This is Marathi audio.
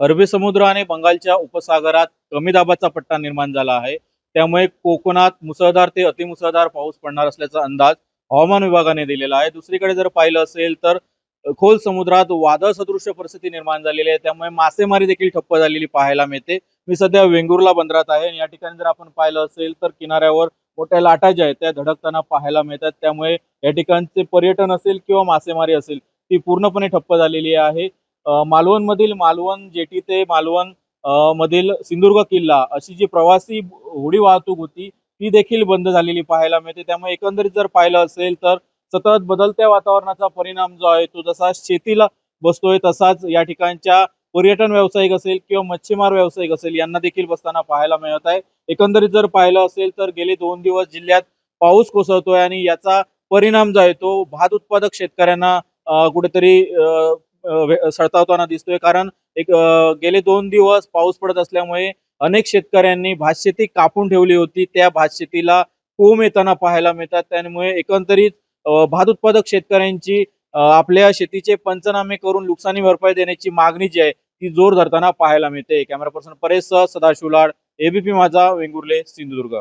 अरबी समुद्र आणि बंगालच्या उपसागरात कमी दाबाचा पट्टा निर्माण झाला आहे. त्यामुळे कोकणात मुसळधार ते अतिमुसळधार पाऊस पडणार असल्याचा अंदाज हवामान विभागाने दिलेला आहे. दुसरीकडे जर पाहिलं असेल तर खोल समुद्रात वादळ सदृश्य परिस्थिती निर्माण झालेली आहे. त्यामुळे मासेमारी देखील ठप्प झालेली पाहायला मिळते. मी सध्या वेंगुर्ला बंदरात आहे आणि या ठिकाणी जर आपण पाहिलं असेल तर किनाऱ्यावर मोठ्या लाटा ज्या आहेत त्या धडकताना पाहायला मिळतात. त्यामुळे या ठिकाणचे पर्यटन असेल किंवा मासेमारी असेल ती पूर्णपणे ठप्प झालेली आहे. मालवण मधील मालवण जेटी ते मालवण मधील सिंधुदुर्ग किल्ला अशी जी प्रवासी होडी वाहतूक होती ती देखील बंद झालेली पाहायला मिळते. त्यामुळे एकंदरीत जर पाहिलं असेल तर सतत बदलत्या वातावरणाचा परिणाम जो आहे तो जसा शेतीला बसतोय तसाच या ठिकाणच्या पर्यटन व्यावसायिक असेल किंवा मच्छीमार व्यावसायिक असेल यांना देखील बसताना पाहायला मिळत आहे. एकंदरीत जर पाहिलं असेल तर गेले दोन दिवस जिल्ह्यात पाऊस कोसळतोय आणि याचा परिणाम जो आहे तो भात उत्पादक शेतकऱ्यांना कुठेतरी अ, सळतावताना दिसतोय. कारण एक गेले दोन दिवस पाऊस पडत असल्यामुळे अनेक शेतकऱ्यांनी भातशेती कापून ठेवली होती. त्या भातशेतीला कोंब येताना पाहायला मिळतात. त्यामुळे एकंदरीत भात उत्पादक शेतकऱ्यांची आपल्या शेतीचे पंचनामे करून नुकसानी भरपाई देण्याची मागणी जी आहे ती जोर धरताना पाहायला मिळते. Camera person Paresh Sadashiv Lad ABP Majha Vengurle Sindhudurg.